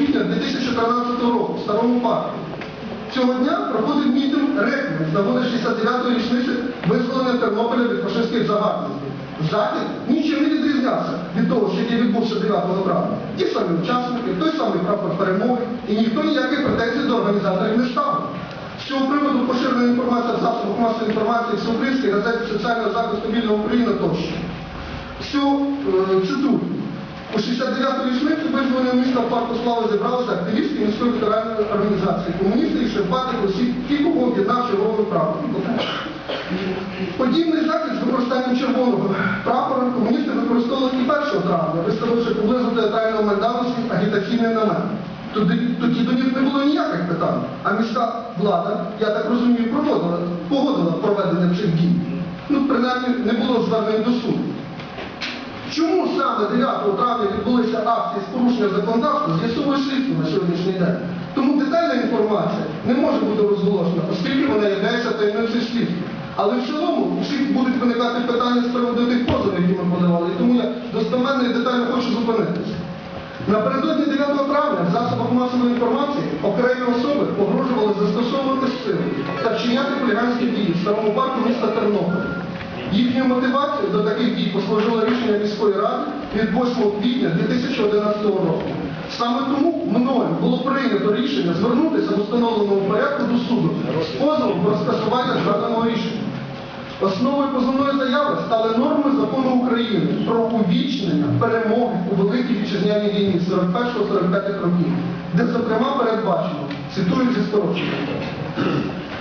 квітня 2013 року в Старому парку. Цього дня проходить мітинг реквієм з нагоди 69-ї річниці визволення Тернополя від фашистських загарбників. Захід нічим не відрізнявся від того, що який відбувся 9 травня. Ті самі учасники, той самий прапор перемоги, і ніхто ніяких претензій до організаторів не ставив. З цього приводу поширена інформація в засобах масової інформації Всеукраїнській газеті соціального захисту вільного України тощо. Всю е, цитую. У 69-ту річницю визволення міста Парку Слави зібралися активістки міської ветеранної організації, комуністи і ще шефати усіх, ті, кого об'єднав червоний прапор. Подібний захід з використанням червоного прапора комуністи використовували і 1 травня, виставивши поблизу театрального майдану свій агітаційний намет. Тоді, до них не було ніяких питань, а міська влада, я так розумію, погодила проведення цих дій. Ну, принаймні, не було звернень до суду. Чому саме 9 травня відбулися акції з порушення законодавства, з'ясовує слідство на сьогоднішній день. Тому детальна інформація не може бути розголошена, оскільки вона є таємницею слідства. Але в цілому будуть виникати питання з приводу тих позовів, які ми подавали, і тому я достеменно і детально хочу зупинитися. Напередодні 9 травня в засобах масової інформації окремі особи погрожували застосовувати сили та вчиняти хуліганські дії в старому парку міста Тернополя. Їхньою мотивацією до таких дій послужило рішення від 8 квітня 2011 року. Саме тому мною було прийнято рішення звернутися в установленому порядку до суду з позовом про скасування згаданого рішення. Основою позовної заяви стали норми закону України про увічнення перемоги у Великій Вітчизняній війні 41-45 років, де, зокрема, передбачено, цитую зі скорочення.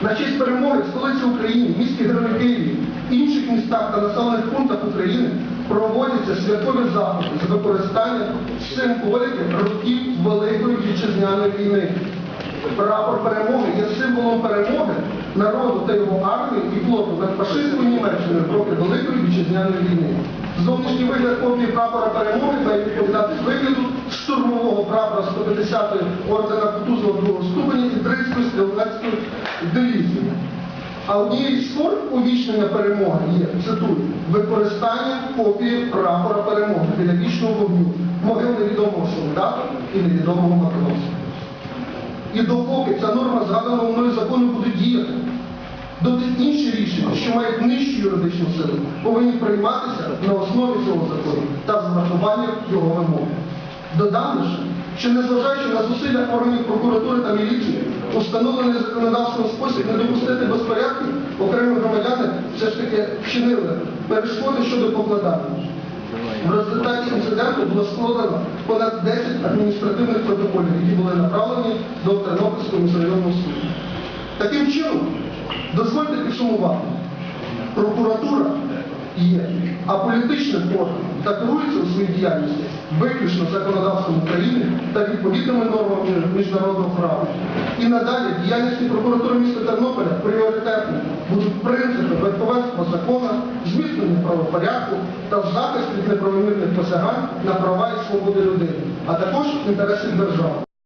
На честь перемоги в столиці України, місті Героїв інших містах та населених пунктах України проводяться святкові заходи з використанням символіки років Великої Вітчизняної війни. Прапор перемоги є символом перемоги народу та його армії і флоту над фашистською Німеччиною проти Великої Вітчизняної війни. Зовнішній вигляд копії прапора перемоги має відповідати вигляду штурмового прапора 150-ї ордена Кутузова другого ступеня і 30-ї стрілецької дивізії. А однією з форм увічнення перемоги є, цитую, використання копії прапора перемоги біля вічного вогню, могил невідомого солдата і невідомого матроса. І допоки ця норма згаданого мною закону буде діяти, доти інші рішення, що мають нижчу юридичну силу, повинні прийматися на основі цього закону та з врахуванням його вимог. Додам лише, що незважаючи на зусилля органів прокуратури та міліції, установлений законодавством спосіб не допустити безпорядків, окремі громадяни все ж таки вчинили перешкоди щодо покладання. В результаті інциденту було складено понад 10 адміністративних протоколів, які були направлені до Тернопільського міськрайонного суду. Таким чином, дозвольте підсумувати, прокуратура є аполітичним органом та керується у своїй діяльності виключно законодавством України та відповідними нормами міжнародного права. І надалі діяльності прокуратури міста Тернополя пріоритетними будуть принципи верховенства закону, зміцнення правопорядку та захист від неправомірних посягань на права і свободи людини, а також інтересів держави.